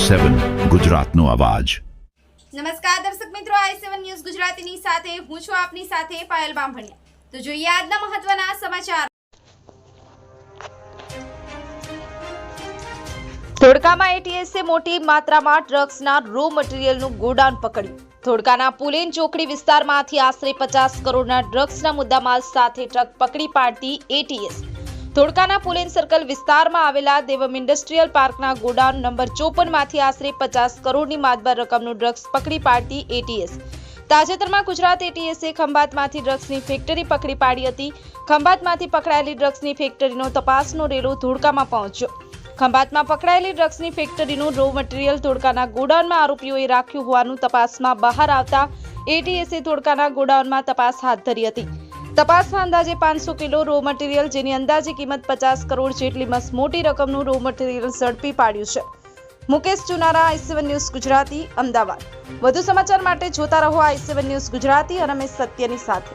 સેવન ગુજરાતનો અવાજ. નમસ્કાર દર્શક મિત્રો આઈ સેવન ન્યૂઝ ગુજરાતીની સાથે હું છું આપની સાથે પાયલ બામભણિયા. તો જોઈએ આજના મહત્વના સમાચાર. ધોળકામાં એટીએસે મોટી માત્રામાં ડ્રગ્સના રો મટીરીયલનું ગોડાઉન પકડ્યું. ધોળકાના પુલેન ચોકડી વિસ્તારમાંથી આશરે પચાસ કરોડના ડ્રગ્સના મુદ્દામાલ સાથે ટ્રક પકડી પાડતી એટીએસ ધોળકાના પુલેન સર્કલ વિસ્તારમાં આવેલા દેવમ ઇન્ડસ્ટ્રીયલ પાર્કના ગોડાઉન નંબર ચોપનમાંથી આશરે પચાસ કરોડની માતબર રકમનું ડ્રગ્સ પકડી પાડતી એટીએસ તાજેતરમાં ગુજરાત એટીએસે ખંભાતમાંથી ડ્રગ્સની ફેક્ટરી પકડી પાડી હતી. ખંભાતમાંથી પકડાયેલી ડ્રગ્સની ફેક્ટરીનો તપાસનો રેલો ધોળકામાં પહોંચ્યો. ખંભાતમાં પકડાયેલી ડ્રગ્સની ફેક્ટરીનું રો મટીરિયલ ધોળકાના ગોડાઉનમાં આરોપીઓએ રાખ્યું હોવાનું તપાસમાં બહાર આવતા એટીએસે ધોળકાના ગોડાઉનમાં તપાસ હાથ ધરી હતી. તપાસમાં અંદાજે પાંચસો કિલો રો મટીરીયલ જેની અંદાજે કિંમત પચાસ કરોડ જેટલી મસ મોટી રકમનું રો મટીરીયલ ઝડપી પાડ્યું છે. Mukesh Chunara I seven news Gujarati, Ahmedabad. વધુ સમાચાર માટે જોતા રહો આઈ સેવન ન્યૂઝ ગુજરાતી અને અમે સત્યની સાથે.